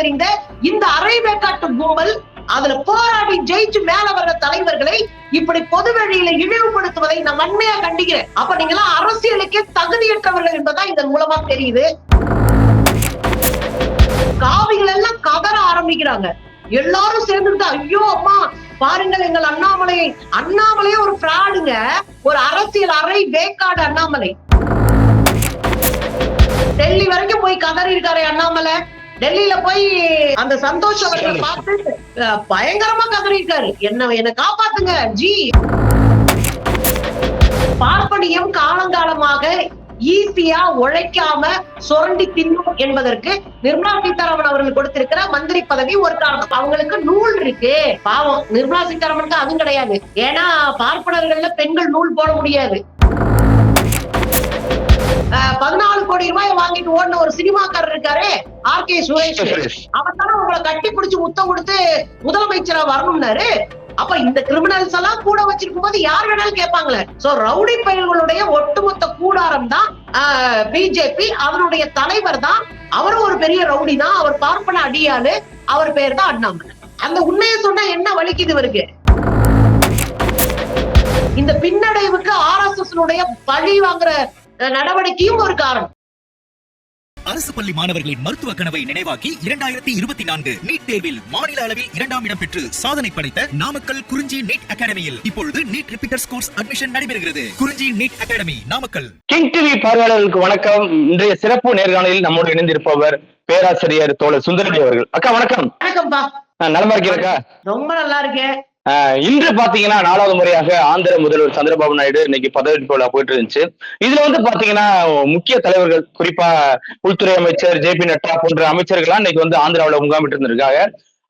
தெரிந்த இந்த அரை வேக்காட்டு கும்பல் அதுல போராடி ஜெயிச்சு மேல வர்ற தலைவர்களை இப்படி பொது வெளியில இழிவுபடுத்துவதை நான் வன்மையா கண்டிக்கிறேன். அப்ப நீங்க எல்லாம் அரசியலுக்கே தகுதியற்றவர்கள் என்பதா இதன் மூலமா தெரியுது. காவிகள் எல்லாம் கதற ஆரம்பிக்கிறாங்க. எல்லாரும் சேர்ந்துட்டு ஐயோ அம்மா பாருங்கள் எங்கள் அண்ணாமலையை அண்ணாமலையே ஒரு ஃப்ராடுங்க ஒரு அரசியல் அறை வேக்காடு அண்ணாமலை. டெல்லி வரைக்கும் போய் கதறி இருக்காரு அண்ணாமலை. டெல்லியில போய் அந்த சந்தோஷ் அவர்களை பார்த்து பயங்கரமா கதறிருக்காரு என்ன என்ன காப்பாத்துங்க ஜி. பார்ப்பனியம் காலங்காலமாக ஈஸியா உழைக்காம சுரண்டி தின்னும் என்பதற்கு நிர்மலா சீதாராமன் அவர்கள் கொடுத்திருக்கிற மந்திரி பதவி ஒரு காரணம். அவங்களுக்கு நூல் இருக்கு. பாவம் நிர்மலா சீதாராமனுக்கு அதுவும் கிடையாது. ஏன்னா பார்ப்பனர்கள்ல பெண்கள் நூல் போட முடியாது. பதினாலு கோடி ரூபாய் வாங்கிட்டு ஓடின ஒரு சினிமாக்காரர் இருக்காரு ஆர் கே சுரேஷ். அவர் தானே உங்களை கட்டி பிடிச்சு முத்தம் கொடுத்து முதலமைச்சரா வரணும்னாரு. அப்ப இந்த கிரிமினல்ஸ் எல்லாம் கூட வச்சிருக்கும் போது யார் வேணாலும் கேட்பாங்களே. சோ ரவுடி பயல்களுடைய ஒட்டுமொத்த கூடாரம் தான் பிஜேபி. அவருடைய தலைவர் தான் அவரும் ஒரு பெரிய ரவுடி தான். அவர் பார்ப்பன அடியாளு அவர் பேர் தான் அண்ணாமலை. அந்த உண்மையை சொன்னா என்ன வலிக்குது இவருக்கு? இந்த பின்னடைவுக்கு ஆர் எஸ் எஸ் பழி வாங்குற நடவடிக்கையும் ஒரு காரணம். அரசு பள்ளி மாணவர்களின் மருத்துவ கனவை நினைவாக்கி இரண்டாயிரத்தி இருபத்தி நான்கு நீட் தேர்வில் மாநில அளவில் இரண்டாம் இடம் பெற்று சாதனை படைத்த நாமக்கல் குறிஞ்சி நீட் அகாடமியில் இப்பொழுது நீட் ரிப்பீட்டர்ஸ் கோர்ஸ் அட்மிஷன் நடைபெறுகிறது. Kurinji NEET academy Namakkal. King TV பார்வையாளர்களுக்கு வணக்கம். இன்றைய சிறப்பு நேர்காணலில் நம்மோடு இணைந்திருப்பவர் பேராசிரியர் தோழர் சுந்தரடி அவர்கள். அக்கா வணக்கம். வணக்கம்ப்பா. நலமா இருக்கீங்களா ரொம்ப நல்லா இருக்கேன். இன்று பாத்தீங்கன்னா நாலாவது முறையாக ஆந்திர முதல்வர் சந்திரபாபு நாயுடு இன்னைக்கு பதவியேற்பு விழா போயிட்டு இருந்துச்சு. இதுல வந்து பாத்தீங்கன்னா முக்கிய தலைவர்கள் குறிப்பா உள்துறை அமைச்சர் ஜே பி நட்டா போன்ற அமைச்சர்கள்லாம் இன்னைக்கு வந்து ஆந்திராவில முகாமிட்டு இருந்திருக்காங்க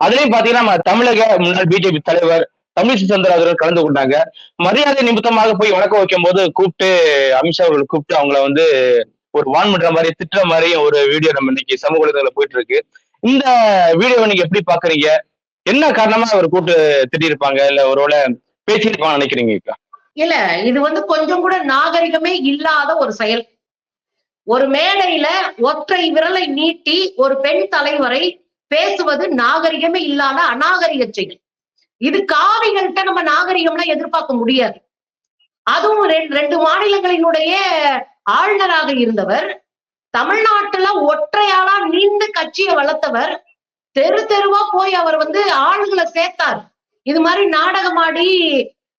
அதுலயும் பாத்தீங்கன்னா நம்ம தமிழக முன்னாள் பிஜேபி தலைவர் தமிழிசை சந்திரராஜன் கலந்து கொண்டாங்க. மரியாதை நிமித்தமாக போய் வணக்கம் வைக்கும் போது கூப்பிட்டு அமித்ஷா அவர்கள் கூப்பிட்டு அவங்கள வந்து ஒரு வான் பண்ற மாதிரி திட்டுற மாதிரி ஒரு வீடியோ நம்ம இன்னைக்கு சமூக வலைதளத்துல போயிட்டு இருக்கு. இந்த வீடியோவை நீங்க எப்படி பாக்குறீங்க? என்ன காரணமா அவர் கூட்டு திட்டிருப்பாங்க? இல்ல ஒருவேளை பேசியிருப்பாங்க நினைக்கிறீங்க இல்ல இது வந்து கொஞ்சம் கூட நாகரிகமே இல்லாத ஒரு செயல். ஒரு மேடையில ஒற்றை விரலை நீட்டி ஒரு பெண் தலைவரை பேசுவது நாகரிகமே இல்லாத அநாகரிக செயல் இது காவிகள்கிட்ட நம்ம நாகரிகம்னா எதிர்பார்க்க முடியாது. அதுவும் ரெண்டு மாநிலங்களினுடைய ஆளுநராக இருந்தவர் தமிழ்நாட்டுல ஒற்றையாளா நீண்ட கட்சியை வளர்த்தவர் தெரு தெருவா போய் அவர் வந்து ஆளுங்களை சேர்த்தார். இது மாதிரி நாடகமாடி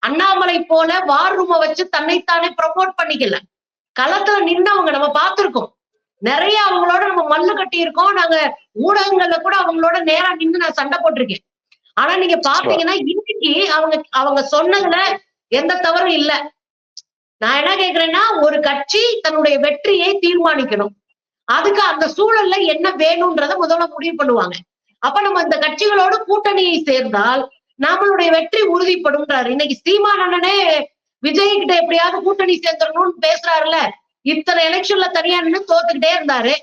அண்ணாமலை போல வார் ரூம வச்சு தன்னைத்தானே ப்ரமோட் பண்ணிக்கல. களத்துல நின்னவங்க நம்ம பார்த்திருக்கோம். நிறைய அவங்களோட நம்ம மல்லு கட்டி இருக்கோம் நாங்க ஊடகங்கள்ல கூட அவங்களோட நேரா நின்னு நான் சண்டை போட்டிருக்கேன். ஆனா நீங்க பாத்தீங்கன்னா இன்னைக்கு அவங்க அவங்க சொன்னதுல எந்த தவறும் இல்ல. நான் என்ன கேக்குறேன்னா ஒரு கட்சி தன்னுடைய வெற்றியை தீர்மானிக்கணும். அதுக்கு அந்த சூழல்ல என்ன வேணும்ன்றத முதல்ல முடிவு பண்ணுவாங்க. அப்ப நம்ம இந்த கட்சிகளோட கூட்டணியை சேர்ந்தால் நம்மளுடைய வெற்றி உறுதிப்படும்ன்றாரு. இன்னைக்கு சீமான் அண்ணனே விஜய் கிட்ட எப்படியாவது கூட்டணி சேர்ந்துடணும்னு பேசுறாருல்ல. இத்தனை எலெக்ஷன்ல தனியா நின்னு தோத்துக்கிட்டே இருந்தாரு.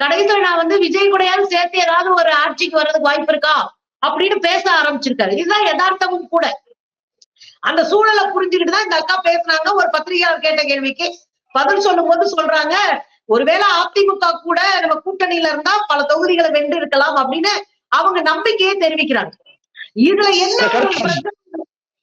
கடைசியில நான் வந்து விஜய் கூடயாவது சேர்த்து ஏதாவது ஒரு ஆட்சிக்கு வர்றதுக்கு வாய்ப்பு இருக்கா? அப்படின்னு பேச ஆரம்பிச்சிருக்காரு. இதுதான் யதார்த்தமும் கூட. அந்த சூழலை புரிஞ்சுக்கிட்டு தான் இந்த அக்கா பேசுனாங்க ஒரு பத்திரிகையாளர் கேட்ட கேள்விக்கு பதில் சொல்லும் போது சொல்றாங்க ஒருவேளை அதிமுக கூட நம்ம கூட்டணியில இருந்தா பல தொகுதிகளை வென்று இருக்கலாம் அப்படின்னு அவங்க நம்பிக்கையை தெரிவிக்கிறாங்க. இதுல என்ன?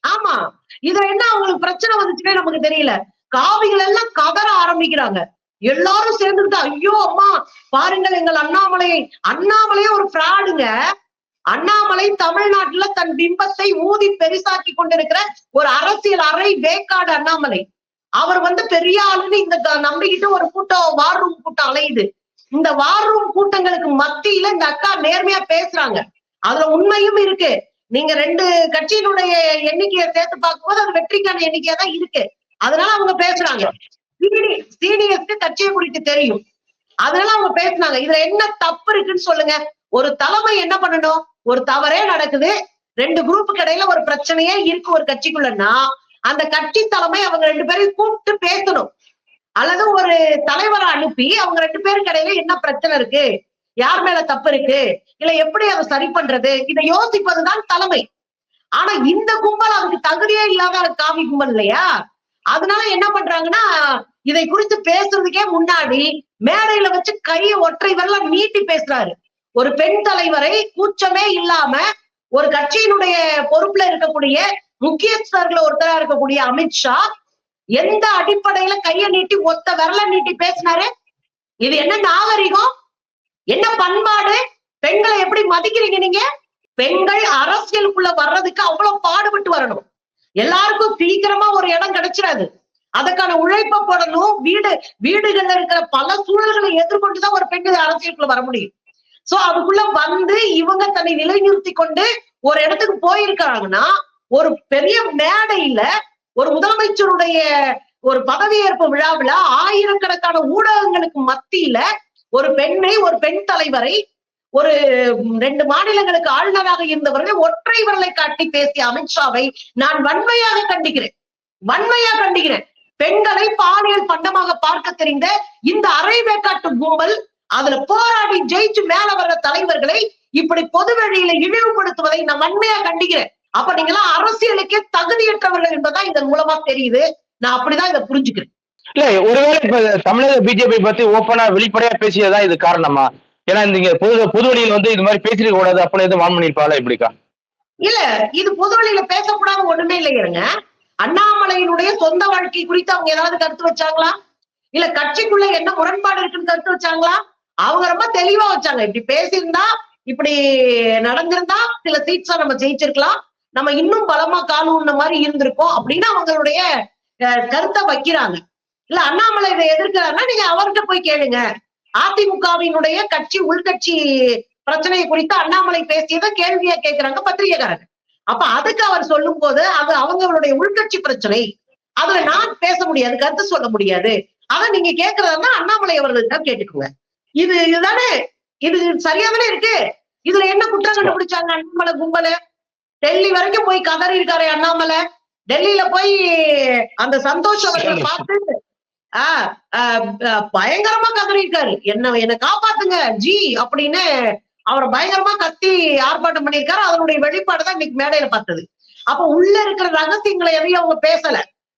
ஆமா. இதுல என்ன அவங்களுக்கு பிரச்சனை வந்துச்சுன்னே நமக்கு தெரியல. காவிகள் எல்லாம் கதற ஆரம்பிக்கிறாங்க. எல்லாரும் சேர்ந்துட்டு ஐயோ அம்மா பாருங்கள் எங்கள் அண்ணாமலையை. அண்ணாமலையே ஒரு ஃப்ராடுங்க அண்ணாமலை தமிழ்நாட்டுல தன் பிம்பத்தை ஊதி பெரிசாக்கி கொண்டிருக்கிற ஒரு அரசியல் அறை வேக்காடு அண்ணாமலை. அவர் வந்து பெரிய ஆளுன்னு இந்த நம்பிக்கிட்டு ஒரு கூட்டம் வார் ரூம் கூட்டம் அலையுது. இந்த வார் ரூம் கூட்டங்களுக்கு மத்தியில இந்த அக்கா நேர்மையா பேசுறாங்க. அதுல உண்மையும் இருக்கு. நீங்க ரெண்டு கட்சியினுடைய எண்ணிக்கையை சேர்த்து பார்க்கும்போது அது வெற்றிக்கான எண்ணிக்கையா தான் இருக்கு. அதனால அவங்க பேசுறாங்க. சீனியர்ஸ்க்கு கட்சியை குறித்து தெரியும். அதனால அவங்க பேசுனாங்க. இதுல என்ன தப்பு இருக்குன்னு சொல்லுங்க. ஒரு தலைமை என்ன பண்ணணும்? ஒரு தவறே நடக்குது. ரெண்டு குரூப்புக்கு இடையில ஒரு பிரச்சனையே இருக்கு ஒரு கட்சிக்குள்ளன்னா அந்த கட்சி தலைமை அவங்க ரெண்டு பேரையும் கூப்பிட்டு பேசணும். அல்லது ஒரு தலைவரை அனுப்பி அவங்க ரெண்டு பேரும் இடையில என்ன பிரச்சனை இருக்கு? யார் மேல தப்பு இருக்கு? இல்ல எப்படி அதை சரி பண்றது? இதை யோசிப்பதுதான் தலைமை. ஆனா இந்த கும்பல் அதுக்கு தகுதியே இல்லாத காவி கும்பல் இல்லையா? அதனால என்ன பண்றாங்கன்னா இதை குறித்து பேசுறதுக்கே முன்னாடி மேடையில வச்சு கையை ஒற்றை வரல நீட்டி பேசுறாரு. ஒரு பெண் தலைவரை கூச்சமே இல்லாம ஒரு கட்சியினுடைய பொறுப்புல இருக்கக்கூடிய முக்கியஸ்தர்கள் ஒருத்தரா இருக்கக்கூடிய அமித்ஷா எந்த அடிப்படையில கைய நீட்டி ஒத்த விரல நீட்டி பேசினாரு? இது என்ன நாகரிகம்? என்ன பண்பாடு? பெண்களை எப்படி மதிக்கிறீங்க நீங்க? பெண்கள் அரசியலுக்குள்ள வர்றதுக்கு அவ்வளவு பாடுபட்டு வரணும். எல்லாருக்கும் சீக்கிரமா ஒரு இடம் கிடைச்சிடாது. அதுக்கான உழைப்ப போடணும். வீடு வீடுகள்ல இருக்கிற பல சூழல்களை எதிர்கொண்டுதான் ஒரு பெண்கள் அரசியலுக்குள்ள வர முடியும். சோ அதுக்குள்ள வந்து இவங்க தன்னை நிலைநிறுத்தி கொண்டு ஒரு இடத்துக்கு போயிருக்காங்கன்னா ஒரு பெரிய மேடையில ஒரு முதலமைச்சருடைய ஒரு பதவியேற்பு விழாவில் ஆயிரக்கணக்கான ஊடகங்களுக்கு மத்தியில ஒரு பெண்ணை ஒரு பெண் தலைவரை ஒரு ரெண்டு மாநிலங்களுக்கு ஆளுநராக இருந்தவர்கள் ஒற்றை விரலை காட்டி பேசிய அமித்ஷாவை நான் வன்மையாக கண்டிக்கிறேன். வன்மையாக கண்டிக்கிறேன். பெண்களை பாலியல் பண்டமாக பார்க்க தெரிந்த இந்த அரை வேக்காட்டு கும்பல் அதுல போராடி ஜெயிச்சு மேல வர்ற தலைவர்களை இப்படி பொது வழியில இழிவுபடுத்துவதை நான் வன்மையா கண்டிக்கிறேன். அப்ப நீங்களாம் அரசியலுக்கே தகுதியற்றவர்கள் என்பதா இதன் மூலமா தெரியுது. நான் அப்படிதான் இதை புரிஞ்சுக்கிறேன். இல்ல ஒருவேளை இப்ப தமிழக பிஜேபி பத்தி ஓப்பனா வெளிப்படையா பேசியதா இது காரணமா? ஏன்னா நீங்க பொது பொது வழியில் வந்து இது மாதிரி பேசிருக்க கூடாது அப்படின்னு எதுவும் வான் பண்ணிருப்பாளா இப்படிக்கா? இல்ல இது பொது வழியில பேசக்கூடாத ஒண்ணுமே இல்லைங்க அண்ணாமலையினுடைய சொந்த வாழ்க்கை குறித்து அவங்க ஏதாவது கருத்து வச்சாங்களா? இல்ல கட்சிக்குள்ள என்ன முரண்பாடு இருக்குன்னு கருத்து வச்சாங்களா? அவங்க ரொம்ப தெளிவா வச்சாங்க. இப்படி பேசியிருந்தா இப்படி நடந்திருந்தா சில சீட்ஸா நம்ம ஜெயிச்சிருக்கலாம். நம்ம இன்னும் பலமா கால் ஊன்ன மாதிரி இருந்திருக்கோம் அப்படின்னு அவங்களுடைய கருத்தை வைக்கிறாங்க. இல்ல அண்ணாமலை இதை எதிர்க்கிறாருன்னா நீங்க அவர்கிட்ட போய் கேளுங்க. அதிமுகவினுடைய கட்சி உள்கட்சி பிரச்சனையை குறித்து அண்ணாமலை பேசியதை கேள்வியா கேட்கிறாங்க பத்திரிகைக்காரங்க. அப்ப அதுக்கு அவர் சொல்லும் போது அது அவங்களுடைய உள்கட்சி பிரச்சனை. அதுல நான் பேச முடியாது கருத்து சொல்ல முடியாது. அத நீங்க கேக்குறதா அண்ணாமலை அவர்கள்ட்ட கேட்டுக்கோங்க. இது இதுதானே? இது சரியா தானே இருக்கு? இதுல என்ன குற்றம் கண்டுபிடிச்சாங்க அண்ணாமலை கும்பல? டெல்லி வரைக்கும் போய் கதறி இருக்காரு அண்ணாமலை. டெல்லியில போய் அந்த சந்தோஷ் அவர்களை பார்த்து ஆஹ் பயங்கரமா கதறி இருக்காரு என்ன என்ன காப்பாத்துங்க ஜி அப்படின்னு அவரை பயங்கரமா கத்தி ஆர்ப்பாட்டம் பண்ணியிருக்காரு. அதனுடைய வெளிப்பாடு தான் இன்னைக்கு மேடையில பார்த்தது. அப்ப உள்ள இருக்கிற ரகசியங்களை எதையும் அவங்க பேசல.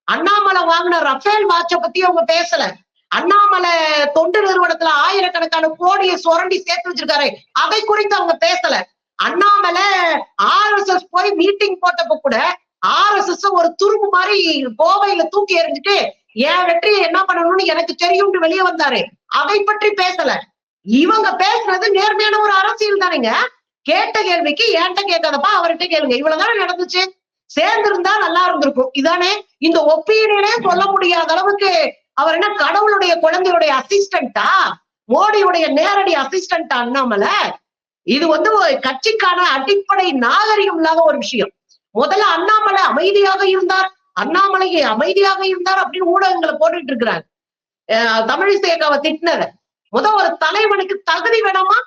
அண்ணாமலை வாங்கின ரஃபேல் வாட்ச பத்தி அவங்க பேசல. அண்ணாமலை தொண்டு நிறுவனத்துல ஆயிரக்கணக்கான கோடியை சுரண்டி சேர்த்து வச்சிருக்காரு. அதை குறித்து அவங்க பேசல. அண்ணாமலை ஆர்எஸ்எஸ் போய் மீட்டிங் போட்டப்ப கூட ஆர்எஸ்எஸ் ஒரு துரும்பு மாதிரி கோவையில தூக்கி எறிஞ்சிட்டு என் வெற்றி என்ன பண்ணணும்னு எனக்கு தெரியும்னு வெளியே வந்தாரு. அதை பற்றி பேசல. இவங்க பேசுறது நேர்மையான ஒரு அரசியல் தானேங்க. கேட்ட கேள்விக்கு ஏன்ட்ட கேட்காதப்பா அவர்கிட்ட கேளுங்க. இவ்வளவுதானே நடந்துச்சு. சேர்ந்து இருந்தா நல்லா இருந்திருக்கும். இதானே இந்த ஒப்பீனியனே சொல்ல முடியாத அளவுக்கு அவர் என்ன கடவுளுடைய குழந்தையுடைய அசிஸ்டண்டா மோடியுடைய நேரடி அசிஸ்டண்டா அண்ணாமலை? இது வந்து ஒரு கட்சிக்கான அடிப்படை நாகரிகம் இல்லாத ஒரு விஷயம். முதல்ல அண்ணாமலை அமைதியாக இருந்தார். அண்ணாமலை அமைதியாக இருந்தார் அப்படின்னு ஊடகங்களை போட்டுட்டு இருக்கிறாங்க. அஹ் தமிழிசைக்காவை திட்டினத. முத ஒரு தலைவனுக்கு தகுதி வேணாமா?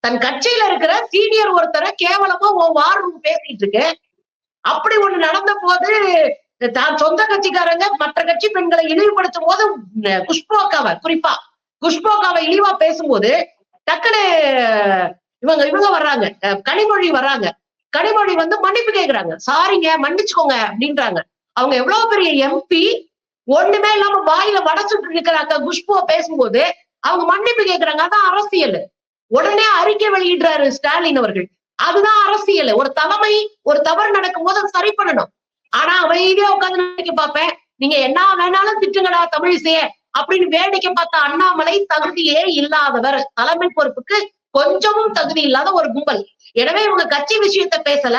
தன் கட்சியில இருக்கிற சீனியர் ஒருத்தரை கேவலமா ஓ வாரம் பேசிட்டு இருக்கு. அப்படி ஒண்ணு நடந்த போது தான் சொந்த கட்சிக்காரங்க மற்ற கட்சி பெண்களை இழிவுபடுத்தும் போது உம், குஷ்போக்காவை குறிப்பா குஷ்போக்காவை இழிவா பேசும்போது டக்குனு இவங்க இவங்க வர்றாங்க. கனிமொழி வர்றாங்க. கனிமொழி வந்து மன்னிப்பு கேட்கிறாங்க சாரிங்க மன்னிச்சுக்கோங்க அப்படின்றாங்க. அவங்க எவ்வளவு பெரிய எம்பி ஒண்ணுமே இல்லாம வாயில வடச்சுட்டு இருக்கிறாங்க குஷ்புவ பேசும்போது அவங்க மன்னிப்பு கேட்கிறாங்க அதான் அரசியல். உடனே அறிக்கை வெளியிடுறாரு ஸ்டாலின் அவர்கள். அதுதான் அரசியல். ஒரு தலைமை ஒரு தவறு நடக்கும் போது சரி பண்ணணும். ஆனா அமைதியா உட்கார்ந்து நினைக்க பார்ப்பேன். நீங்க என்ன வேணாலும் திட்டுங்கடா தமிழிசைய அப்படின்னு வேடிக்கை பார்த்த அண்ணாமலை தகுதியே இல்லாதவர். தலைமை பொறுப்புக்கு கொஞ்சமும் தகுதி இல்லாத ஒரு கும்பல். எனவே இவங்க கட்சி விஷயத்த பேசல.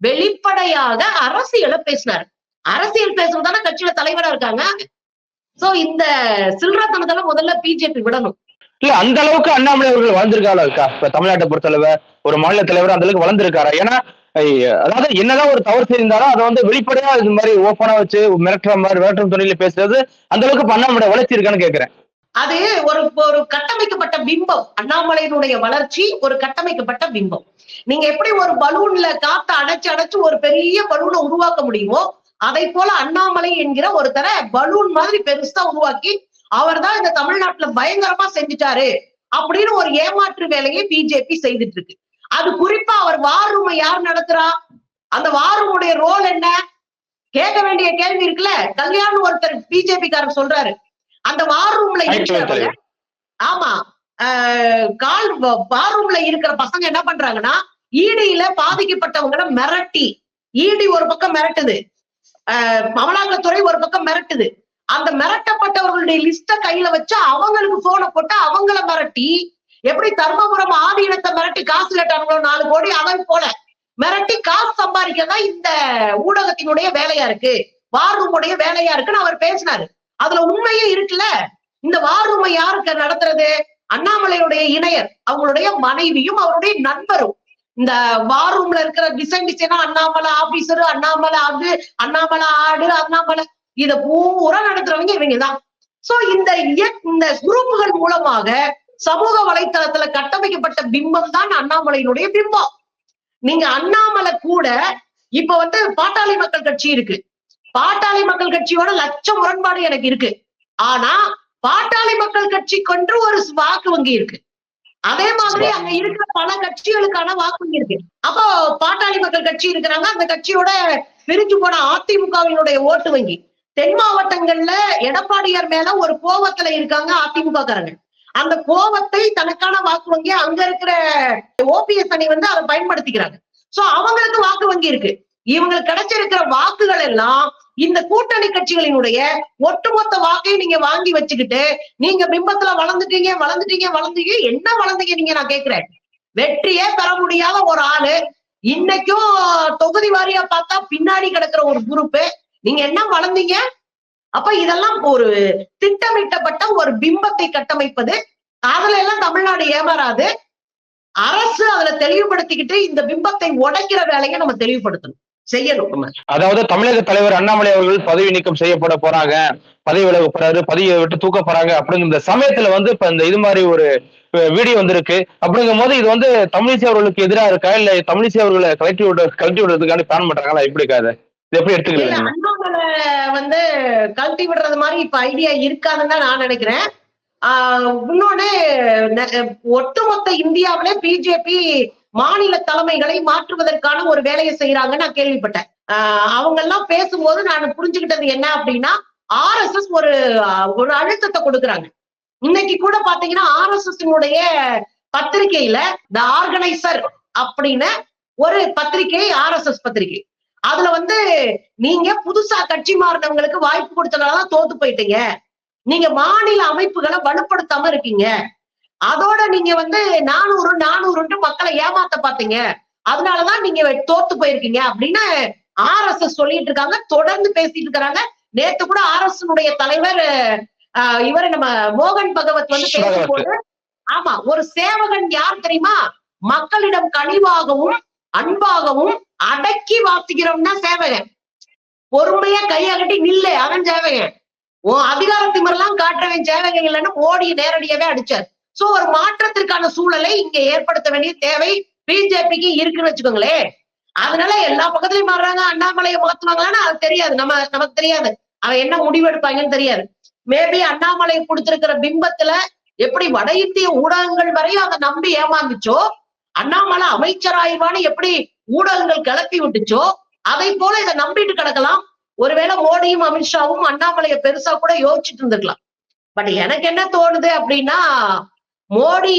வெளிப்படையாக அரசியலை பேசினார். அரசியல் பேசுறதான கட்சியில தலைவரா இருக்காங்க. சோ இந்த சில்லறத்தனத்துல முதல்ல பிஜேபி விடணும். இல்ல அந்த அளவுக்கு அண்ணாமலை அவர்கள் வளர்ந்திருக்காளா? இருக்கா இப்ப தமிழ்நாட்டை பொறுத்தளவு ஒரு மாநில தலைவர் அந்த அளவுக்கு வளர்ந்திருக்காரா? ஏன்னா அதாவது என்னதான் ஒரு தவறு செய்திருந்தாலும் அதை வந்து வெளிப்படையா இது மாதிரி ஓப்பனா வச்சு மிரட்டுற மாதிரி மிரட்டும் துணியில பேசுறது அந்த அளவுக்கு அண்ணாமலை வளர்ச்சி இருக்கான்னு கேக்குறேன். அது ஒரு ஒரு கட்டமைக்கப்பட்ட பிம்பம். அண்ணாமலையினுடைய வளர்ச்சி ஒரு கட்டமைக்கப்பட்ட பிம்பம். நீங்க எப்படி ஒரு பலூன்ல காத்த அடைச்சு அடைச்சு ஒரு பெரிய பலூனை உருவாக்க முடியுமோ அதை போல அண்ணாமலை என்கிற ஒருத்தரை பலூன் மாதிரி பெருசா உருவாக்கி அவர் தான் இந்த தமிழ்நாட்டுல பயங்கரமா செஞ்சுட்டாரு அப்படின்னு ஒரு ஏமாற்று வேலையை பிஜேபி செய்துட்டு இருக்கு அது குறிப்பா அவர் வார் ரூமை யார் நடத்துறா? அந்த வார் ரூமுடைய ரோல் என்ன? கேட்க வேண்டிய கேள்வி இருக்குல்ல? கல்யாணம் ஒருத்தர் பிஜேபி காரர் சொல்றாரு அந்த வார் ரூம்ல இருக்கிறவங்க. ஆமா. கால் பாரூம்ல இருக்கிற பசங்க என்ன பண்றாங்கன்னா ஈடியில பாதிக்கப்பட்டவங்கள மிரட்டி ஈடி ஒரு பக்கம் மிரட்டுது. அமலாக்கத்துறை ஒரு பக்கம் மிரட்டுது. அந்த மிரட்டப்பட்டவர்களுடைய லிஸ்ட கையில வச்சு அவங்களுக்கு போனை போட்டு அவங்கள மிரட்டி எப்படி தர்மபுரம் ஆதீனத்தை மிரட்டி காசு கேட்டாங்களோ நாலு கோடி அவன் போல. மிரட்டி காசு சம்பாதிக்கதான் இந்த ஊடகத்தினுடைய வேலையா இருக்கு. வார்ரூமுடைய வேலையா இருக்குன்னு அவர் பேசினாரு. அதுல உண்மையே இருக்குல்ல? இந்த வார்ரூமை யாருக்கு நடத்துறது? அண்ணாமலையுடைய இணையர் அவங்களுடைய மனைவியும் அவருடைய நண்பரும். இந்த வார்ரூம்ல இருக்கிற டிசைன் டிசைனா அண்ணாமலை ஆபீசரு அண்ணாமலை அது அண்ணாமலை ஆடு அண்ணாமலை. இத பூரா நடத்துறவங்க இவங்க தான் சோ இந்த இந்த குரூப்புகள் மூலமாக சமூக வலைத்தளத்துல கட்டமைக்கப்பட்ட பிம்பம் தான் அண்ணாமலையினுடைய பிம்பம். நீங்க அண்ணாமலை கூட இப்ப வந்து பாட்டாளி மக்கள் கட்சி இருக்கு. பாட்டாளி மக்கள் கட்சியோட லட்ச முரண்பாடு எனக்கு இருக்கு. ஆனா பாட்டாளி மக்கள் கட்சிக்கொன்று ஒரு வாக்கு வங்கி இருக்கு. அதே மாதிரி அங்க இருக்கிற பல கட்சிகளுக்கான வாக்கு வங்கி இருக்கு. அப்போ பாட்டாளி மக்கள் கட்சி இருக்கிறாங்க. அந்த கட்சியோட பிரிஞ்சு போன அதிமுகவினுடைய ஓட்டு வங்கி. தென் மாவட்டங்கள்ல எடப்பாடியார் மேல ஒரு கோவத்துல இருக்காங்க அதிமுக காரங்க அந்த கோவத்தை தனக்கான வாக்கு வங்கி அங்க இருக்கிற ஓபிஎஸ் அணி வந்து அதை பயன்படுத்திக்கிறாங்க. சோ அவங்களுக்கு வாக்கு வங்கி இருக்கு. இவங்களுக்கு கிடைச்சிருக்கிற வாக்குகள் எல்லாம் இந்த கூட்டணி கட்சிகளினுடைய ஒட்டுமொத்த வாக்கையும் நீங்க வாங்கி வச்சுக்கிட்டு நீங்க பிம்பத்துல வளர்ந்துட்டீங்க வளர்ந்துட்டீங்க வளர்ந்தீங்க என்ன வளர்ந்தீங்க நீங்க நான் கேக்குறேன். வெற்றியே பெற முடியாத ஒரு ஆளு இன்னைக்கும் தொகுதி வாரியா பார்த்தா பின்னாடி கிடக்குற ஒரு குரூப்பு. நீங்க என்ன வளர்ந்தீங்க? அப்ப இதெல்லாம் ஒரு திட்டமிட்டப்பட்ட ஒரு பிம்பத்தை கட்டமைப்பது. அதுல எல்லாம் தமிழ்நாடு ஏமாறாது. அரசு அதுல தெளிவுபடுத்திக்கிட்டு இந்த பிம்பத்தை உடைக்கிற வேலையை நம்ம தெளிவுபடுத்தணும். செய்யணும் அதாவது தமிழக தலைவர் அண்ணாமலை அவர்கள் பதவி நீக்கம் செய்யப்பட போறாங்க பதவி விலக போறாரு பதவியை விட்டு தூக்க போறாங்க அப்படிங்கிற சமயத்துல வந்து இப்ப இந்த இது மாதிரி ஒரு வீடியோ வந்திருக்கு. அப்படிங்கும் போது இது வந்து தமிழிசை அவர்களுக்கு எதிரா இருக்கா? இல்ல தமிழிசை அவர்களை கலட்டி விட கலட்டி விடுறதுக்காண்டி பிளான் பண்றாங்களா? எப்படி இருக்காது இது? எப்படி எடுத்துக்கிறீங்க வந்து கழட்டி விடுறது மாதிரி இப்ப ஐடியா இருக்காதுன்னு தான் நான் நினைக்கிறேன். இன்னொன்னு ஒட்டுமொத்த இந்தியாவிலே பிஜேபி மாநில தலைமைகளை மாற்றுவதற்கான ஒரு வேலையை செய்யறாங்கன்னு நான் கேள்விப்பட்டேன். ஆஹ் அவங்க எல்லாம் பேசும்போது நான் புரிஞ்சுக்கிட்டது என்ன அப்படின்னா ஆர்எஸ்எஸ் ஒரு எஸ் ஒரு அழுத்தத்தை கொடுக்குறாங்க. இன்னைக்கு கூட பாத்தீங்கன்னா ஆர்எஸ்எஸ் பத்திரிகையில த ஆர்கனைசர் அப்படின்னு ஒரு பத்திரிகை ஆர்எஸ்எஸ் பத்திரிகை. அதுல வந்து நீங்க புதுசா கட்சி மாறினவங்களுக்கு வாய்ப்பு கொடுத்தனாலதான் தோத்து போயிட்டீங்க. நீங்க மாநில அமைப்புகளை வலுப்படுத்தாம இருக்கீங்க. அதோட நீங்க வந்து நானூறு நானூறுன்ட்டு மக்களை ஏமாத்த பாத்தீங்க. அதனாலதான் நீங்க தோத்து போயிருக்கீங்க அப்படின்னு ஆர் எஸ் எஸ் சொல்லிட்டு இருக்காங்க. தொடர்ந்து பேசிட்டு இருக்காங்க நேத்து கூட ஆர் எஸ் தலைவர் இவரு நம்ம மோகன் பகவத் வந்து பேசும்போது ஆமா ஒரு சேவகன் யார் தெரியுமா? மக்களிடம் கனிவாகவும் அன்பாகவும் அடக்கி வாசிக்கிறோம்னா சேவகன். பொறுமையா கையகட்டி நில்லு அவன் சேவகன். உன் அதிகார திமிரெல்லாம் காட்டுறவன் சேவகன் இல்லைன்னு மோடி நேரடியாவே அடிச்சார். சோ ஒரு மாற்றத்திற்கான சூழலை இங்க ஏற்படுத்த வேண்டிய தேவை பிஜேபிக்கு இருக்குன்னு வச்சுக்கோங்களேன். அதனால எல்லா பக்கத்துலயும் மாறுறாங்க அண்ணாமலையை மாத்துவாங்களான்னு அது தெரியாது. நம்ம நமக்கு தெரியாது. அவன் என்ன முடிவு எடுப்பாங்கன்னு தெரியாது. மேபி அண்ணாமலை கொடுத்திருக்கிற பிம்பத்துல எப்படி வட இந்திய ஊடகங்கள் வரையும் அதை நம்பி ஏமாந்துச்சோ அண்ணாமலை அமைச்சராய்வான்னு எப்படி ஊடகங்கள் கிளப்பி விட்டுச்சோ அதை போல இதை நம்பிட்டு கிடக்கலாம். ஒருவேளை மோடியும் அமித்ஷாவும் அண்ணாமலையை பெருசா கூட யோசிச்சுட்டு இருந்திருக்கலாம். பட் எனக்கு என்ன தோணுது அப்படின்னா மோடி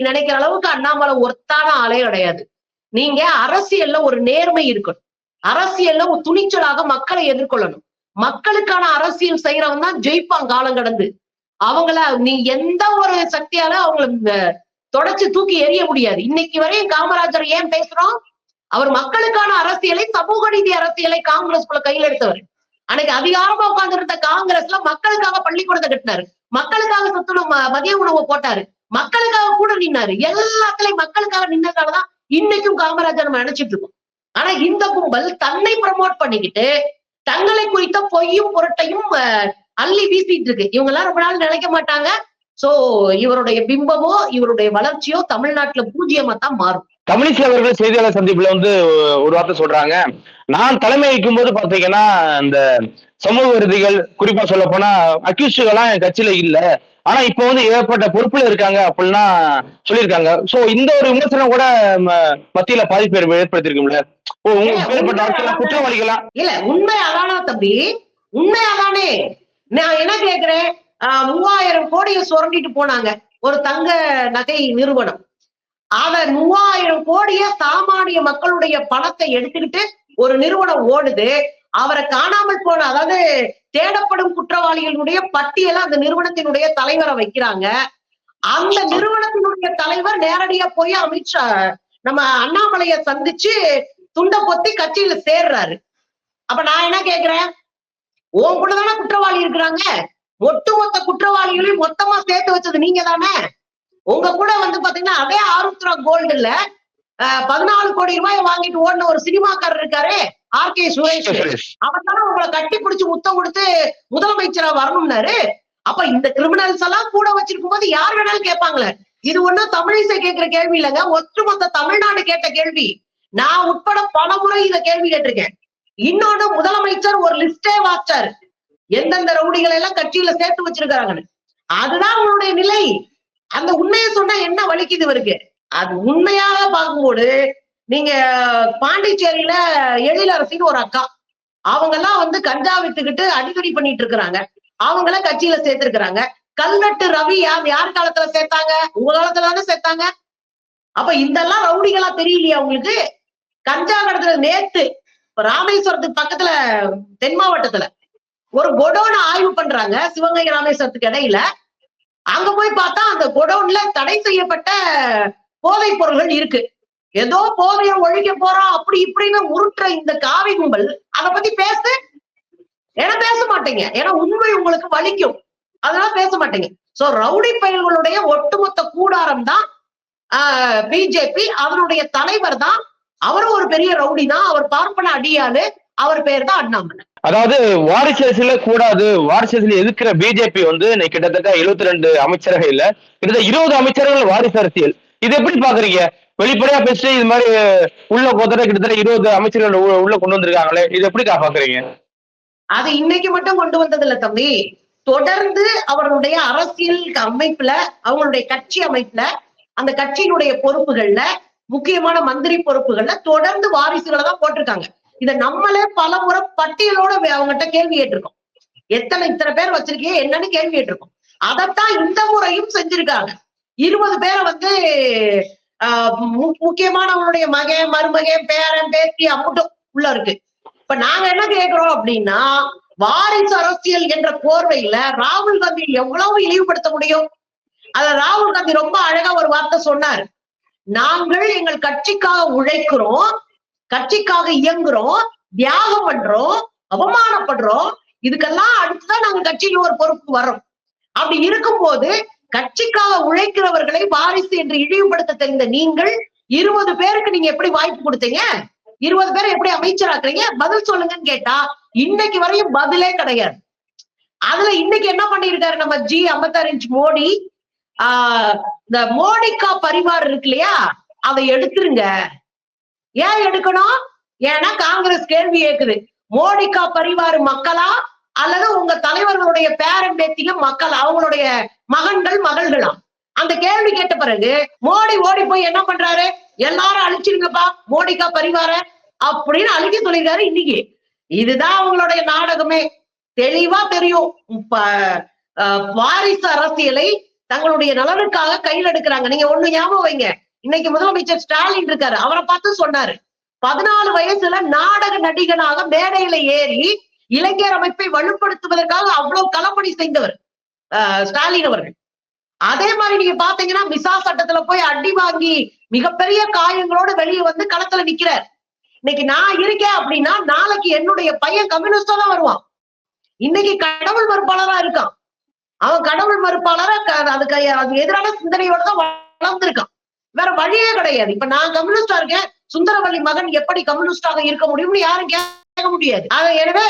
நினைக்கிற அளவுக்கு அண்ணாமலை ஒருத்தான ஆளே கிடையாது. நீங்க அரசியல்ல ஒரு நேர்மை இருக்கணும். அரசியல்ல ஒரு துணிச்சலாக மக்களை எதிர்கொள்ளணும். மக்களுக்கான அரசியல் செய்யறவன் தான் ஜெயிப்பான் காலம் கடந்து. அவங்கள நீ எந்த ஒரு சக்தியால அவங்கள தொடச்சு தூக்கி எறிய முடியாது. இன்னைக்கு வரையும் காமராஜர் ஏன் பேசுறோம்? அவர் மக்களுக்கான அரசியலை சமூக நீதி அரசியலை காங்கிரஸ்குள்ள கையில் எடுத்தவர். அன்னைக்கு அதிகாரமா உட்கார்ந்து காங்கிரஸ்ல மக்களுக்காக பள்ளிக்கூடத்தை கட்டினாரு. மக்களுக்காக சத்துணவு ம- மதிய உணவு போட்டாரு. மக்களுக்காக கூட நின்னாரு. எல்லாத்துலயும் மக்களுக்காக நின்னதாலதான் இன்னைக்கும் காமராஜர் நம்ம நினைச்சிட்டு இருக்கோம். ஆனா இந்த கும்பல் தன்னை ப்ரமோட் பண்ணிக்கிட்டு தங்களை குறித்த பொய்யும் பொருட்டையும் அள்ளி வீசிட்டு இருக்கு. இவங்க எல்லாம் ரொம்ப நாள் நினைக்க மாட்டாங்க. சோ இவருடைய பிம்பமோ இவருடைய வளர்ச்சியோ தமிழ்நாட்டுல பூஜ்ஜியமா தான் மாறும். தமிழிசை அவர்கள் செய்தியாளர் சந்திப்புல வந்து ஒரு வார்த்தை சொல்றாங்க. நான் தலைமை வைக்கும் போது பாத்தீங்கன்னா இந்த சமூக விருதிகள் குறிப்பா சொல்ல போனா அக்யூஸ்டுகள்லாம் என் கட்சியில இல்ல. ஆனா இப்ப வந்து ஏற்பட்ட பொறுப்புல இருக்காங்க அப்படின்னா சொல்லியிருக்காங்க. சோ இந்த ஒரு விமர்சனம் கூட மத்தியில பாதிப்பு ஏற்ப- ஏற்படுத்தியிருக்கும்ல. ஓ உங்களுக்கு ஏற்பட்ட ஆட்கள் குற்றவாளிகளா இல்ல உண்மை அதானா தம்பி உண்மை அதானே நான் என்ன கேக்குறேன்? மூவாயிரம் கோடியை சுரண்டிட்டு போனாங்க ஒரு தங்க நகை நிறுவனம். அத மூவாயிரம் கோடிய சாமானிய மக்களுடைய பணத்தை எடுத்துக்கிட்டு ஒரு நிறுவனம் ஓடுது. அவரை காணாமல் போன அதாவது தேடப்படும் குற்றவாளிகளுடைய பட்டியலை அந்த நிறுவனத்தினுடைய தலைவரை வைக்கிறாங்க. அந்த நிறுவனத்தினுடைய தலைவர் நேரடியா போய் அமித்ஷா நம்ம அண்ணாமலைய சந்திச்சு துண்ட பொத்தி கட்சியில சேர்றாரு. அப்ப நான் என்ன கேக்குறேன்? உன் கூட தானே குற்றவாளி இருக்கிறாங்க. ஒட்டுமொத்த குற்றவாளிகளையும் மொத்தமா சேர்த்து வச்சது நீங்க தானே? உங்க கூட வந்து பாத்தீங்கன்னா அதே ஆருத்ரா கோல்டுல பதினாலு கோடி ரூபாய் வாங்கிட்டு ஓடின ஒரு சினிமாக்காரர் இருக்காரு ஆர் கே சுரேஷ். அவர் தானே உங்களை கட்டி பிடிச்சு முத்தம் கொடுத்து முதலமைச்சரா வரணும்னாரு. அப்ப இந்த கிரிமினல்ஸ் எல்லாம் கூட வச்சிருக்கும் போது யார் வேணாலும் கேட்பாங்களே. இது ஒண்ணும் தமிழிசை கேட்கிற கேள்வி இல்லைங்க. ஒட்டுமொத்த தமிழ்நாடு கேட்ட கேள்வி. நான் உட்பட பல முறை இத கேள்வி கேட்டிருக்கேன். இன்னொன்னு முதலமைச்சர் ஒரு லிஸ்டே வாச்சாரு எந்தெந்த ரவுடிகளை எல்லாம் கட்சியில சேர்த்து வச்சிருக்காங்கன்னு அதுதான் உங்களுடைய நிலை. அந்த உண்மையை சொன்னா என்ன வலிக்குது இவருக்கு? அது உண்மையாக பார்க்கும்போது நீங்க பாண்டிச்சேரியில எழிலரசின்னு ஒரு அக்கா. அவங்க எல்லாம் வந்து கஞ்சா வித்துக்கிட்டு அடிக்கடி பண்ணிட்டு இருக்கிறாங்க. அவங்கள கட்சியில சேர்த்திருக்கிறாங்க. கல்நட்டு ரவி யார் யார் காலத்துல சேர்த்தாங்க? உங்க காலத்துல தானே சேர்த்தாங்க? அப்ப இதெல்லாம் ரவுடிகளா தெரியலையா உங்களுக்கு? கஞ்சா கடத்துல நேத்து ராமேஸ்வரத்துக்கு பக்கத்துல தென் மாவட்டத்துல ஒரு கொடோன ஆய்வு பண்றாங்க சிவகங்கை ராமேஸ்வரத்துக்கு இடையில. அங்க போய் பார்த்தா அந்த கொடோன்ல தடை செய்யப்பட்ட போதைப் பொருள்கள் இருக்கு. ஏதோ போதைய ஒழிக்க போறான் அப்படி இப்படின்னு உருட்டுற இந்த காவி கும்பல் அத பத்தி பேசு. ஏன்னா பேச மாட்டீங்க. ஏன்னா உண்மை உங்களுக்கு வலிக்கும். அதனால பேச மாட்டீங்க. சோ ரவுடி பயல்களுடைய ஒட்டுமொத்த கூடாரம் தான் பிஜேபி. அவருடைய தலைவர் தான் அவரும் ஒரு பெரிய ரவுடி தான். அவர் பார்ப்பன அடியாளு. அவர் பேர் தான் அண்ணாமலை. அதாவது வாரிசு அரசியல கூடாது. வாரிசு அரசியல் எதிர்க்கிற பிஜேபி வந்து கிட்டத்தட்ட 72 ரெண்டு அமைச்சரவையில கிட்டத்தட்ட இருபது அமைச்சர்கள் வாரிசு அரசியல். இது எப்படி பாக்குறீங்க? வெளிப்படையா பேசிட்டு இது மாதிரி உள்ள கொத்தட கிட்டத்தட்ட இருபது அமைச்சர்கள் உள்ள- உள்ள கொண்டு வந்திருக்காங்களே இது எப்படிக்கா பாக்குறீங்க அது இன்னைக்கு மட்டும் கொண்டு வந்தது இல்ல தம்பி. தொடர்ந்து அவர்களுடைய அரசியல் அமைப்புல அவங்களுடைய கட்சி அமைப்புல அந்த கட்சியினுடைய பொறுப்புகள்ல முக்கியமான மந்திரி பொறுப்புகள்ல தொடர்ந்து வாரிசுகளை தான் போட்டிருக்காங்க. இத நம்மளே பல முறை பட்டியலோட அவங்ககிட்ட கேள்வி கேட்டிருக்கோம். எத்தனை இத்தனை பேர் வச்சிருக்கீங்க என்னன்னு கேள்வி கேட்டிருக்கோம். அதைத்தான் இந்த முறையும் செஞ்சிருக்காங்க. இருபது பேரை வந்து முக்கியமானவங்களுடைய மகன் மருமகன் பேரன் பேத்தி அம்முட்டும் உள்ள இருக்கு. இப்ப நாங்க என்ன கேக்குறோம் அப்படின்னா வாரிசு அரசியல் என்ற போர்வையில ராகுல் காந்தி எவ்வளவு இழிவுபடுத்த முடியும்? அத ராகுல் காந்தி ரொம்ப அழகா ஒரு வார்த்தை சொன்னார். நாங்கள் எங்கள் கட்சிக்காக உழைக்கிறோம் கட்சிக்காக இயங்குறோம் தியாகம் பண்றோம் அவமானப்படுறோம் இதுக்கெல்லாம் அடுத்துதான் நாங்க கட்சியில் ஒரு பொறுப்பு வரோம் அப்படி இருக்கும்போது கட்சிக்காக உழைக்கிறவர்களை வாரிசு என்று இழிவுபடுத்த தெரிந்த நீங்கள் இருபது பேருக்கு நீங்க எப்படி வாய்ப்பு கொடுத்தீங்க? இருபது பேரை எப்படி அமைச்சராக்குறீங்க? பதில் சொல்லுங்கன்னு கேட்டா இன்னைக்கு வரையும் பதிலே கிடையாது. அதுல இன்னைக்கு என்ன பண்ணிருக்காரு நம்ம ஜி ஐம்பத்தாறு இன்ச் மோடி? ஆஹ் இந்த மோடிக்கா பரிவார் இருக்கு இல்லையா? அதை எடுத்துருங்க. ஏன் எடுக்கணும்? ஏன்னா காங்கிரஸ் கேள்வி கேக்குது. மோடிக்கா பரிவார் மக்களா? அல்லது உங்க தலைவர்களுடைய பேரம்பேத்திக மக்கள் அவங்களுடைய மகன்கள் மகள்களாம். அந்த கேள்வி கேட்ட பிறகு மோடி ஓடி போய் என்ன பண்றாரு? எல்லாரும் அழிச்சிருங்கப்பா மோடிக்கா பரிவார அப்படின்னு அழிக்க சொல்லிருக்காரு இன்னைக்கு. இதுதான் அவங்களுடைய நாடகமே. தெளிவா தெரியும். வாரிசு அரசியலை தங்களுடைய நலனுக்காக கையில் எடுக்கிறாங்க. நீங்க ஒண்ணு ஞாபகம் வைங்க. இன்னைக்கு முதலமைச்சர் ஸ்டாலின் இருக்காரு. அவரை பார்த்து சொன்னாரு. பதினாலு வயசுல நாடக நடிகனாக மேடையில ஏறி இளைஞர் அமைப்பை வலுப்படுத்துவதற்காக அவ்வளவு களப்பணி செய்தவர். ஸ்டாலின் அவர்கள். அதே மாதிரி நீங்க பாத்தீங்கன்னா மிசா சட்டத்துல போய் அடி வாங்கி மிகப்பெரிய காயங்களோட வெளியே வந்து களத்துல நிக்கிறார். இன்னைக்கு நான் இருக்கேன் அப்படின்னா நாளைக்கு என்னுடைய பையன் கம்யூனிஸ்டா தான் வருவான். இன்னைக்கு கடவுள் மறுப்பாளரா இருக்கான். அவன் கடவுள் மறுப்பாளரா க- அதுக்கு அது எதிரான சிந்தனையோட தான் வளர்ந்துருக்கான். வேற வழியே கிடையாது. இப்ப நான் கம்யூனிஸ்டா இருக்கேன். சுந்தரவல்லி மகன் எப்படி கம்யூனிஸ்டாக இருக்க முடியும்னு யாரும் கே முடியாது. அது எனவே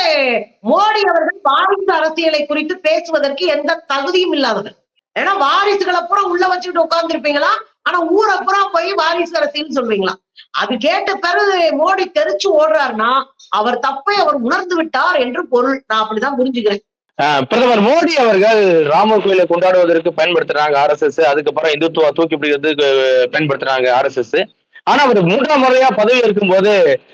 மோடி அவர்கள் வாரிசு அரசியலை குறித்து பேசுவதற்கு எந்த தகுதியும் இல்லாதவர். ஏன்னா வாரிசுகளை பூரா உள்ள வச்சுக்கிட்டு உட்கார்ந்து ஆனா ஊரை பூரா போய் வாரிசு அரசியல் சொல்வீங்களா அது கேட்ட பிறகு மோடி தெரிச்சு ஓடுறாருன்னா அவர் தப்பை அவர் உணர்ந்து விட்டார் என்று பொருள். நான் அப்படிதான் புரிஞ்சுக்கிறேன். ஆஹ் பிரதமர் மோடி அவர்கள் ராமர் கோயிலை கொண்டாடுவதற்கு பயன்படுத்துறாங்க ஆர்எஸ்எஸ் அதுக்கப்புறம் இந்துத்துவா தூக்கி பிடிக்கிறதுக்கு பயன்படுத்துறாங்க ஆர்எஸ்எஸ் ஆனா அவர் மூன்றாம் முறையா பதவி இருக்கும்போது போது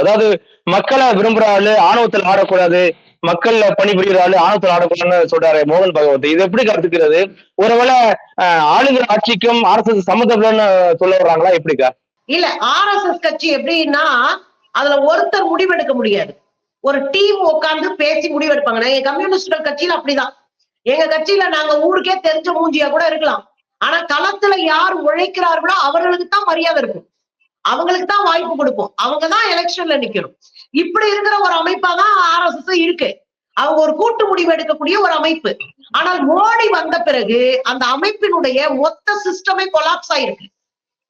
அதாவது மக்களை விரும்புற ஆளு ஆணவத்தில் ஆடக்கூடாது மக்கள்ல பணிபுரிகிற ஆளு ஆடக்கூடாதுன்னு சொல்றாரு மோகன் பகவத். இது எப்படி கருத்துக்கிறது? ஒருவேளை ஆஹ், ஆளுங்கிற ஆட்சிக்கும் அரசு சம்மந்தப்படன்னு சொல்ல வர்றாங்களா? எப்படிக்கா? இல்ல ஆர்எஸ்எஸ் கட்சி எப்படின்னா அதுல ஒருத்தர் முடிவெடுக்க முடியாது. ஒரு டீம் உட்கார்ந்து பேசி முடிவெடுப்பாங்க. எங்க கம்யூனிஸ்ட்கள் கட்சியில அப்படிதான். எங்க கட்சியில நாங்க ஊருக்கே தெரிஞ்ச மூஞ்சியா கூட இருக்கலாம். ஆனா களத்துல யார் உழைக்கிறார்களோ அவர்களுக்கு தான் மரியாதை இருக்கும். அவங்களுக்கு தான் வாய்ப்பு கொடுப்போம். அவங்க தான் எலெக்ஷன்ல நிக்கணும். இப்படி இருக்கிற ஒரு அமைப்பா தான் ஆர்எஸ்எஸ் இருக்கு. அவங்க ஒரு கூட்டு முடிவு எடுக்கக்கூடிய ஒரு அமைப்பு. ஆனால் மோடி வந்த பிறகு அந்த அமைப்பினுடைய மொத்த சிஸ்டமே கொலாப்ஸ் ஆயிருக்கு.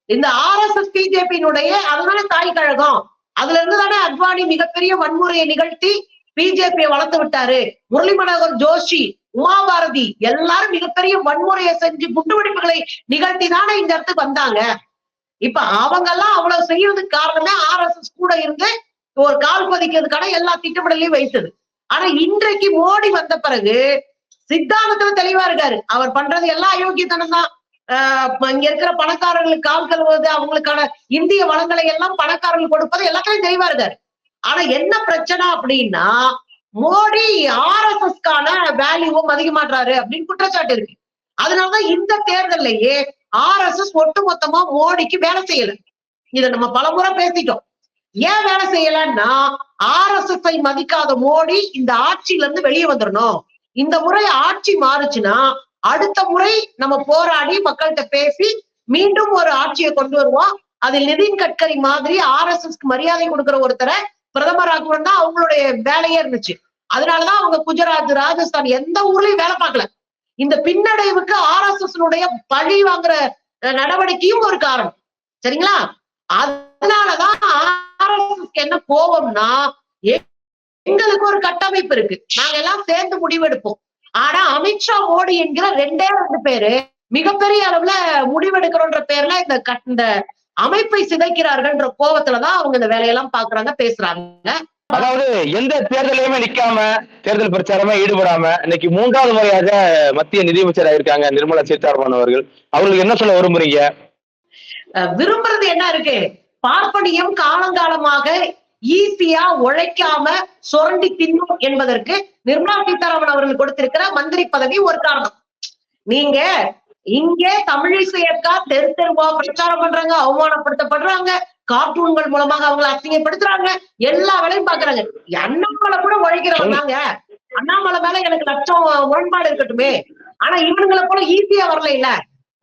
இந்த ஆர்எஸ்எஸ் பிஜேபியினுடைய அதுதானே தாய் கழகம். அதுல இருந்து தானே அத்வானி மிகப்பெரிய வன்முறையை நிகழ்த்தி பிஜேபியை வளர்த்து விட்டாரு. முரளி மனோகர் ஜோஷி உமாபாரதி எல்லாரும் மிகப்பெரிய வன்முறையை செஞ்சு குண்டுவெடிப்புகளை நிகழ்த்தி தானே இந்த இடத்துக்கு வந்தாங்க. இப்ப அவங்க எல்லாம் அவ்வளவு செய்யறதுக்கு காரணமே ஆர்எஸ்எஸ் கூட இருந்து ஒரு கால் பதிக்கிறதுக்கான எல்லா திட்டமிடலையும் வைத்தது. ஆனா இன்றைக்கு மோடி வந்த பிறகு சித்தாந்தத்துல தெளிவா இருக்காரு. அவர் பண்றது எல்லாம் அயோக்கியத்தனம் தான். ஆஹ் இங்க இருக்கிற பணக்காரர்களுக்கு கால் கழுவுவது அவங்களுக்கான இந்திய வளங்களை எல்லாம் பணக்காரர்கள் கொடுப்பது எல்லாத்தையும் தெளிவா இருக்காரு. ஆனா என்ன பிரச்சனை அப்படின்னா மோடி ஆர்எஸ்எஸ்கான வேல்யூவும் அதிகமாடுறாரு அப்படின்னு குற்றச்சாட்டு இருக்கு. அதனாலதான் இந்த ஆர்எஸ்எஸ் ஒட்டு மொத்தமா மோடிக்கு வேலை செய்யல. இத நம்ம பலமுறை பேசிட்டோம். ஏன் வேலை செய்யலன்னா ஆர்எஸ்எஸ் ஐ மதிக்காத மோடி இந்த ஆட்சியில இருந்து வெளியே வந்துடணும் இந்த முறை ஆட்சி மாறுச்சுன்னா அடுத்த முறை நம்ம போராடி மக்கள்கிட்ட பேசி மீண்டும் ஒரு ஆட்சியை கொண்டு வருவோம். அதில் நிதின் கட்கரி மாதிரி ஆர்எஸ்எஸ்க்கு மரியாதை கொடுக்கிற ஒருத்தரை பிரதமராக்குவோம் தான் அவங்களுடைய வேலையே இருந்துச்சு. அதனாலதான் அவங்க குஜராத் ராஜஸ்தான் எந்த ஊர்லயும் வேலை பார்க்கல. இந்த பின்னடைவுக்கு ஆர்எஸ்எஸ் பழி வாங்குற நடவடிக்கையும் ஒரு காரணம். சரிங்களா? அதனாலதான் ஆர்எஸ்எஸ்க்கு என்ன கோபம்னா எங்களுக்கு ஒரு கட்டமைப்பு இருக்கு. நாங்க எல்லாம் சேர்ந்து முடிவெடுப்போம். ஆனா அமித்ஷா மோடி என்கிற ரெண்டே ரெண்டு பேரு மிகப்பெரிய அளவுல முடிவெடுக்கிறோன்ற பேர்ல இந்த கட்- இந்த அமைப்பை சிதைக்கிறார்கள்ன்ற கோபத்துலதான் அவங்க இந்த வேலையெல்லாம் பாக்குறாங்க பேசுறாங்க. அதாவது எந்த தேர்தலையுமே நிக்காம தேர்தல் பிரச்சாரமே ஈடுபடாம இன்னைக்கு மூன்றாவது முறையாக மத்திய நிதியமைச்சர் ஆயிருக்காங்க நிர்மலா சீதாராமன் அவர்கள். அவர்களுக்கு என்ன சொல்ல விரும்புறீங்க? விரும்புறது என்ன இருக்கு? பார்ப்பனியம் காலங்காலமாக ஈஸியா உழைக்காம சுரண்டி தின்னும் என்பதற்கு நிர்மலா சீதாராமன் அவர்கள் கொடுத்திருக்கிற மந்திரி பதவி ஒரு காரணம். நீங்க இங்கே தமிழிசையக்கா தெரு தெருவா பிரச்சாரம் பண்றாங்க அவமானப்படுத்தப்படுறாங்க கார்ட்டூன்கள் மூலமாக அவங்களை அசிங்கப்படுத்துறாங்க. எல்லா வேலையும் பாக்குறாங்க அண்ணாமலை கூட உழைக்கிறவங்க தாங்க. அண்ணாமலை மேல எனக்கு லட்சம் முரண்பாடு இருக்கட்டுமே. ஆனா இவனுங்களை போல ஈஸியா வரல இல்ல.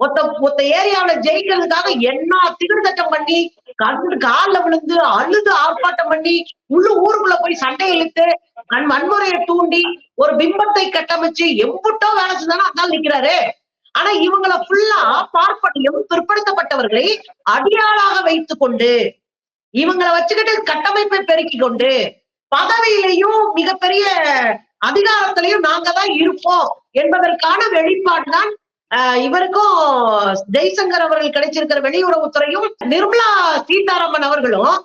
மொத்த மொத்த ஏரியாவுல ஜெயிக்கிறதுக்காக என்ன திகழ்தட்டம் பண்ணி கண்டு கால்ல விழுந்து அழுது ஆர்ப்பாட்டம் பண்ணி உள்ள ஊருக்குள்ள போய் சண்டை இழுத்து கண் வன்முறையை தூண்டி ஒரு பிம்பத்தை கட்டமைச்சு எம்புட்டோ வேலை செஞ்சாலும் அதனால நிக்கிறாரு. ஆனா இவங்கள ஃபுல்லா பார்ப்பனியம் பிற்படுத்தப்பட்டவர்களை அடியாளாக வைத்துக் கொண்டு இவங்களை வச்சுக்கிட்டு கட்டமைப்பை பெருக்கிக் கொண்டு பதவியிலையும் மிகப்பெரிய அதிகாரத்திலையும் நாங்க தான் இருப்போம் என்பதற்கான வெளிப்பாடுதான் ஆஹ் இவருக்கும் ஜெய்சங்கர் அவர்கள் கிடைச்சிருக்கிற வெளியுறவுத்துறையும் நிர்மலா சீதாராமன் அவர்களும்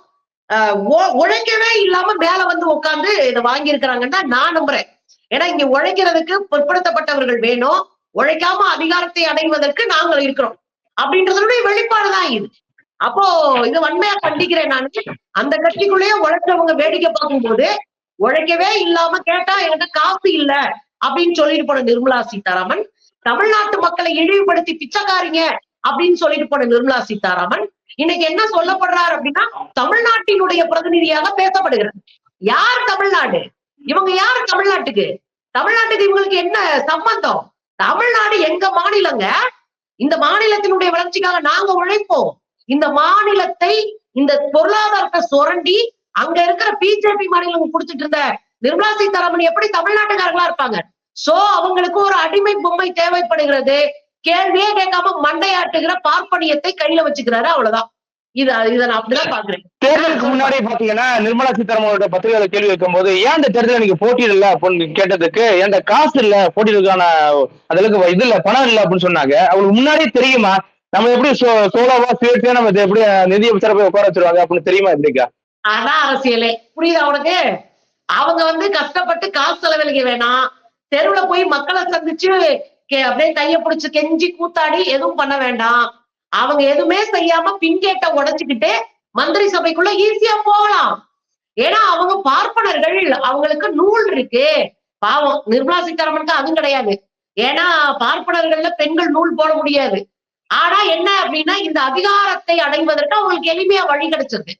உழைக்கவே இல்லாம மேல வந்து உட்காந்து இதை வாங்கியிருக்கிறாங்கன்னா நான் நம்புறேன். ஏன்னா இங்க உழைக்கிறதுக்கு பிற்படுத்தப்பட்டவர்கள் வேணும். உழைக்காம அதிகாரத்தை அடைவதற்கு நாங்கள் இருக்கிறோம். அப்படின்றதனுடைய வெளிப்பாடுதான் இது. அப்போ இது வன்மையா கண்டிக்கிறேன் நான். அந்த கட்சிக்குள்ளேயே உழைச்சவங்க வேடிக்கை பார்க்கும்போது உழைக்கவே இல்லாம கேட்டா எனக்கு காசு இல்ல அப்படின்னு சொல்லிட்டு போன நிர்மலா சீதாராமன். தமிழ்நாட்டு மக்களை இழிவுபடுத்தி பிச்சைக்காரிங்க அப்படின்னு சொல்லிட்டு போன நிர்மலா சீதாராமன். இன்னைக்கு என்ன சொல்லப்படுறாரு அப்படின்னா தமிழ்நாட்டினுடைய பிரதிநிதியாக பேசப்படுகிறது. யார் தமிழ்நாடு? இவங்க யார் தமிழ்நாட்டுக்கு? தமிழ்நாட்டுக்கு இவங்களுக்கு என்ன சம்பந்தம்? தமிழ்நாடு எங்க மாநிலங்க? இந்த மாநிலத்தினுடைய வளர்ச்சிக்காக நாங்க உழைப்போம். இந்த மாநிலத்தை இந்த பொருளாதாரத்தை சுரண்டி அங்க இருக்கிற பிஜேபி மாநிலம் கொடுத்துட்டு இருந்த நிர்மலா சீதாராமன் எப்படி தமிழ்நாட்டுக்காரங்களா இருப்பாங்க? சோ அவங்களுக்கு ஒரு அடிமை பொம்மை தேவைப்படுகிறது. கேள்வியே கேட்காம மண்டையாட்டுகிற பார்ப்பனியத்தை கையில வச்சுக்கிறாரு அவ்வளவுதான். இது இதை நான் அப்படிதான் பாக்குறேன் தேர்தலுக்கு முன்னாடி பாத்தீங்கன்னா நிர்மலா சீதாராமனோட பத்திரிகையில கேள்வி வைக்கும்போது ஏன் இந்த தேர்தல நீங்க போட்டியிடல அப்படின்னு கேட்டதுக்கு என்கிட்ட காசு இல்ல? போட்டியிடுறதுக்கான அதுக்கு இது இல்ல பணம் இல்ல? அப்படின்னு சொன்னாங்க. அவங்களுக்கு முன்னாடியே தெரியுமா? நம்ம எப்படி சோலோவா சுயேட்சையா நம்ம எப்படி நிதியமைச்சரை போய் உட்கார வச்சிருவாங்க அப்படின்னு தெரியுமா எப்படிக்கா அதான் அரசியலே. புரியுதா உனக்கு? அவங்க வந்து கஷ்டப்பட்டு காசு செலவழிக்க வேணாம். தெருவுல போய் மக்களை சந்திச்சு அப்படியே கைய பிடிச்சு கெஞ்சி கூத்தாடி எதுவும் பண்ண வேண்டாம். அவங்க எதுவுமே செய்யாம பின்கேட்ட உடைச்சுக்கிட்டே மந்திரி சபைக்குள்ள ஈஸியா போகலாம். ஏன்னா அவங்க பார்ப்பனர்கள் அவங்களுக்கு நூல் இருக்கு. பாவம் நிர்மலா சீதாராமனுக்கு அதுவும் கிடையாது. ஏன்னா பார்ப்பனர்கள்ல பெண்கள் நூல் போட முடியாது. ஆனா என்ன அப்படின்னா இந்த அதிகாரத்தை அடைவதற்கு அவங்களுக்கு எளிமையா வழி கிடைச்சது.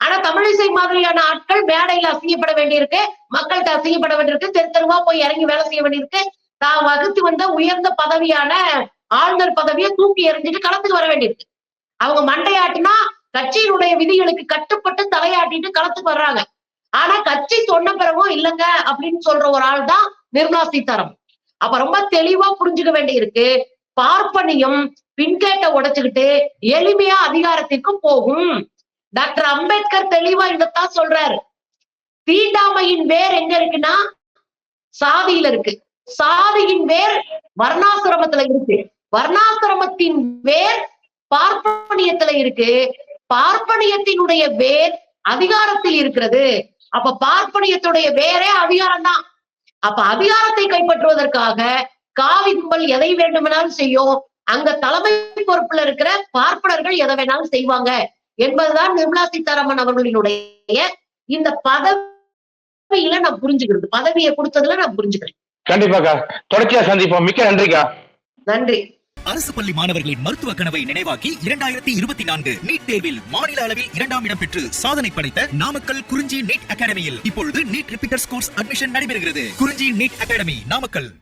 ஆனா தமிழிசை மாதிரியான ஆட்கள் மேடையில அசிங்கப்பட வேண்டியிருக்கு. மக்கள்கிட்ட அசிங்கப்பட வேண்டியிருக்கு. தெரு தெருவா போய் இறங்கி வேலை செய்ய வேண்டியிருக்கு. தான் வகுத்து வந்த உயர்ந்த பதவியான ஆளுநர் பதவியை தூக்கி எறிஞ்சிட்டு களத்துக்கு வர வேண்டியிருக்கு. அவங்க மண்டையாட்டினா கட்சியினுடைய விதிகளுக்கு கட்டுப்பட்டு தலையாட்டிட்டு களத்துக்கு வர்றாங்க. ஆனா கட்சி சொன்ன பிறகும் இல்லைங்க அப்படின்னு சொல்ற ஒரு ஆள் தான் நிர்மலா சீதாராமன். அப்ப ரொம்ப தெளிவா புரிஞ்சுக்க வேண்டியிருக்கு. பார்ப்பனையும் பின்கேட்டை உடைச்சுக்கிட்டு எளிமையா அதிகாரத்திற்கும் போகும். டாக்டர் அம்பேத்கர் தெளிவா இதத்தான் சொல்றாரு. தீண்டாமையின் வேர் எங்க இருக்குன்னா சாதியில இருக்கு. சாதியின் வேர் வர்ணாசிரமத்துல இருக்கு. வர்ணாசிரமத்தின் வேர் பார்ப்பனியத்துல இருக்கு. பார்ப்பனியத்தினுடைய வேர் அதிகாரத்தில் இருக்கிறது. அப்ப பார்ப்பனியத்துடைய வேரே அதிகாரம் தான் அப்ப அதிகாரத்தை கைப்பற்றுவதற்காக காவி கும்பல் எதை வேண்டுமானாலும் செய்யும். அங்க தலைமை பொறுப்புல இருக்கிற பார்ப்பனர்கள் எதை வேணாலும் செய்வாங்க. என்பதுதான் நிர்மலா சீதாராமன் அவர்களினுடைய இந்த பதவியில நான் புரிஞ்சுக்கிறது. பதவியை கொடுத்ததுல நான் புரிஞ்சுக்கிறேன். கண்டிப்பாக்கா. தொடர்ச்சியா சந்திப்போம். மிக்க நன்றிக்கா. நன்றி. அரசு பள்ளி மாணவர்களின் மருத்துவ கனவை நினைவாக்கி இரண்டாயிரத்தி இருபத்தி நான்கு நீட் தேர்வில் மாநில அளவில் இரண்டாம் இடம் பெற்று சாதனை படைத்த நாமக்கல் குறிஞ்சி நீட் அகாடமியில் இப்பொழுது நீட் ரிப்பீட்டர்ஸ் கோர்ஸ் அட்மிஷன் நடைபெறுகிறது. Kurinji NEET academy Namakkal.